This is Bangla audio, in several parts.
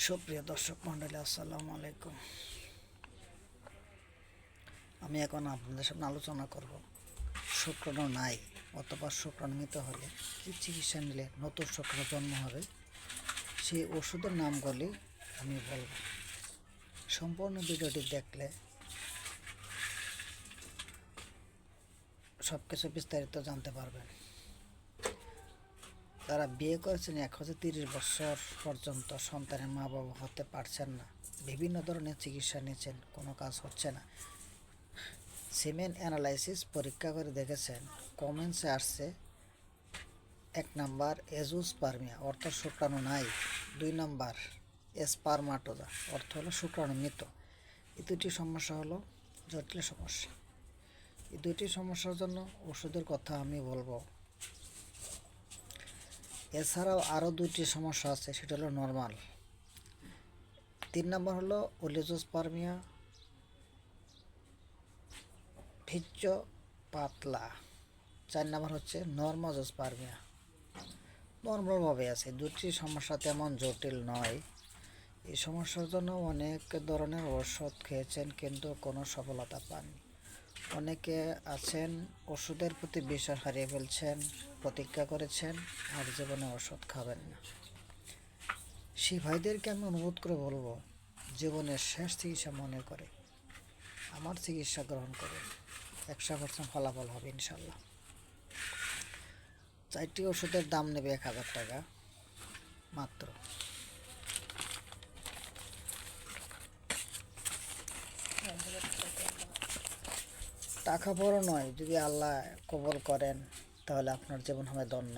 সুপ্রিয় দর্শক মন্ডলী আসসালামু আলাইকুম। আমি এখন আপনাদের সামনে আলোচনা করব, শুক্রাণু নাই অথবা শুক্রাণুমিত হলে কী চিকিৎসা নিলে নতুন শুক্রাণু জন্ম হবে, সেই ওষুধের নামগুলি আমি বলব। সম্পূর্ণ ভিডিওটি দেখলে সব কিছু বিস্তারিত জানতে পারবেন। তারা বিয়ে করেছেন এক হাজার তিরিশ বছর পর্যন্ত। সন্তানের মা বাবা হতে পারছেন না। বিভিন্ন ধরনের চিকিৎসা নিয়েছেন কোনো কাজ হচ্ছে না। সিমেন্ট অ্যানালাইসিস পরীক্ষা করে দেখেছেন কমেন্টসে আসছে, এক নাম্বার এজুস পারমিয়া অর্থ শুক্রাণু নাই। দুই নাম্বার এসপারমাটোজা অর্থ হলো শুক্রাণু মৃত। এই দুটি সমস্যা হলো জটিল সমস্যা। এই দুটি সমস্যার জন্য ওষুধের কথা আমি বলব। এছাড়াও আরও দুটি সমস্যা আছে, সেটা হলো নর্মাল তিন নম্বর হলো ওলিজোস্পার্মিয়া ভিজ্জ পাতলা। চার নম্বর হচ্ছে নর্মাজোস্পার্মিয়া নর্মালভাবে আছে, দুটি সমস্যা তেমন জটিল নয়। এই সমস্যার জন্য অনেক ধরনের ওষুধ খেয়েছেন, কিন্তু কোনো সফলতা পাননি। অনেকে আছেন, ওষুধের প্রতি বিশ্বাস হারিয়ে ফেলছেন, প্রতিজ্ঞা করেছেন, আর জীবনে ওষুধ খাবেন না। সেই ভাইদেরকে আমি অনুরোধ করে বলব, জীবনের শেষ চিকিৎসা মনে করে, আমার চিকিৎসা গ্রহণ করে একশো পার্সেন্ট ফলাফল হবে ইনশাল্লাহ চারটি ওষুধের দাম নেবে এক হাজার টাকা, মাত্র। টাকা বড় নয়, যদি আল্লাহ কবল করেন, তাহলে আপনার জীবন হবে ধন্য,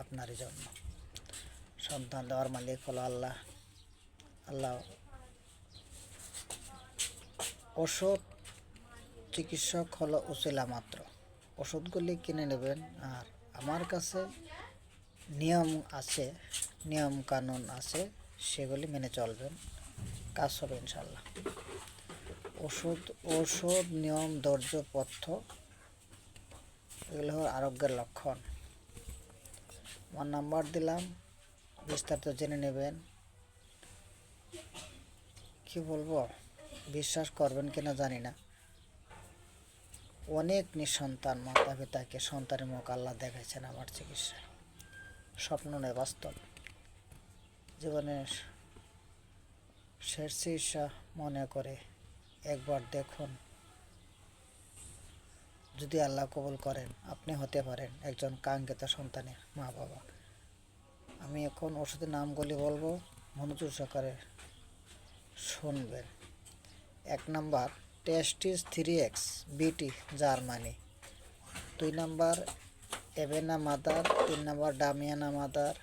আপনারই জন্য। সন্তান দেওয়ার মালিক হলো আল্লাহ। আল্লাহ ওষুধ চিকিৎসক হলো উচিলা মাত্র। ওষুধগুলি কিনে নেবেন, আর আমার কাছে নিয়ম আছে, নিয়ম কানুন আছে, সেগুলি মেনে চলবেন। কাজ হবে ইনশাল্লাহ ওষুধ ওষুধ নিয়ম, ধৈর্য পথ্য এগুলো হলো আরোগ্যের লক্ষণ। আমার নাম্বার দিলাম, বিস্তারিত জেনে নেবেন। কি বলব, বিশ্বাস করবেন কিনা জানি না। অনেক নিঃসন্তান মাতা পিতাকে সন্তানের মুখ আল্লাহ দেখাইছেন আমার চিকিৎসা স্বপ্ন নয়, বাস্তব। জীবনের শেষ চিকিৎসা মনে করে একবার দেখুন। যদি আল্লাহ কবুল করেন, আপনি হতে পারেন একজন কাঙ্ক্ষিত সন্তানের মা বাবা আমি এখন ওষুধের নামগুলি বলব, মনোযোগ সহকারে শুনবেন। এক number testis three X BT Germany. দুই নাম্বার, এভেনা মাদার। তিন নাম্বার, ডামিয়ানা মাদার।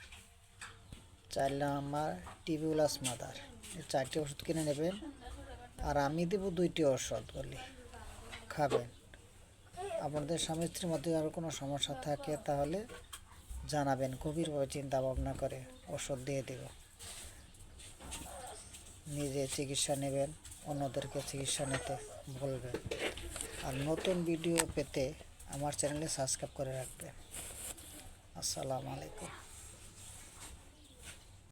চার নাম্বার, টিবিউলাস মাদার। এই চারটি ওষুধ কিনে নেবেন। আর আমি দেবো দুইটি ওষুধগুলি খাবেন। আপনাদের স্বামী, স্ত্রীর মধ্যে আরও কোনো সমস্যা থাকে, তাহলে জানাবেন। গভীরভাবে চিন্তা ভাবনা করে ওষুধ দিয়ে দেব। নিজে চিকিৎসা নেবেন, অন্যদেরকে চিকিৎসা নিতে বলবেন। আর নতুন ভিডিও পেতে আমার চ্যানেলে সাবস্ক্রাইব করে রাখবেন। আসসালামু আলাইকুম।